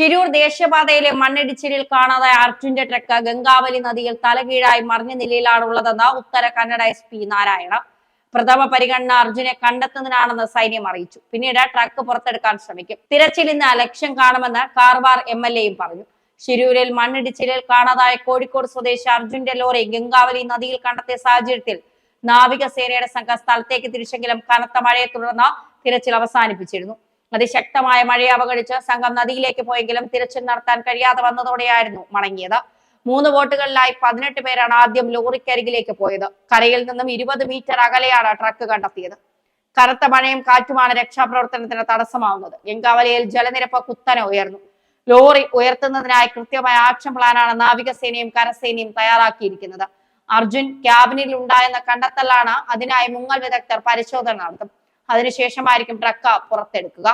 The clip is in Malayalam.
ശിരൂർ ദേശീയപാതയിലെ മണ്ണിടിച്ചിലിൽ കാണാതായ അർജുന്റെ ട്രക്ക് ഗംഗാവലി നദിയിൽ തലകീഴായി മറിഞ്ഞ നിലയിലാണുള്ളതെന്ന് ഉത്തര കന്നഡ എസ് പി നാരായണ പ്രഥമ പരിഗണന അർജുനെ കണ്ടെത്തുന്നതിനാണെന്ന് സൈന്യം അറിയിച്ചു. പിന്നീട് ട്രക്ക് പുറത്തെടുക്കാൻ ശ്രമിക്കും. തിരച്ചിൽ ഇന്ന് ലക്ഷ്യം കാണുമെന്ന് കാർവാർ എം എൽ എയും പറഞ്ഞു. ശിരൂരിൽ മണ്ണിടിച്ചിലിൽ കാണാതായ കോഴിക്കോട് സ്വദേശി അർജുന്റെ ലോറി ഗംഗാവലി നദിയിൽ കണ്ടെത്തിയ സാഹചര്യത്തിൽ നാവികസേനയുടെ സംഘം സ്ഥലത്തേക്ക് തിരിച്ചെങ്കിലും കനത്ത മഴയെ തുടർന്ന് തിരച്ചിൽ അവസാനിപ്പിച്ചിരുന്നു. അതിശക്തമായ മഴയെ അവഗണിച്ച് സംഘം നദിയിലേക്ക് പോയെങ്കിലും തിരച്ചിൽ നടത്താൻ കഴിയാതെ വന്നതോടെയായിരുന്നു മടങ്ങിയത്. മൂന്ന് ബോട്ടുകളിലായി പതിനെട്ട് പേരാണ് ആദ്യം ലോറിക്കരികിലേക്ക് പോയത്. കരയിൽ നിന്നും ഇരുപത് മീറ്റർ അകലെയാണ് ട്രക്ക് കണ്ടെത്തിയത്. കനത്ത മഴയും കാറ്റുമാണ് രക്ഷാപ്രവർത്തനത്തിന് തടസ്സമാവുന്നത്. ഗംഗാവലിയിൽ ജലനിരപ്പ് കുത്തനെ ഉയർന്നു. ലോറി ഉയർത്തുന്നതിനായി കൃത്യമായ ആക്ഷൻ പ്ലാനാണ് നാവികസേനയും കരസേനയും തയ്യാറാക്കിയിരിക്കുന്നത്. അർജുൻ ക്യാബിനിൽ ഉണ്ടായെന്ന കണ്ടെത്തലാണ് അതിനായി മുങ്ങൽ വിദഗ്ധർ പരിശോധന നടത്തും. അതിനുശേഷമായിരിക്കും ട്രക്ക പുറത്തെടുക്കുക.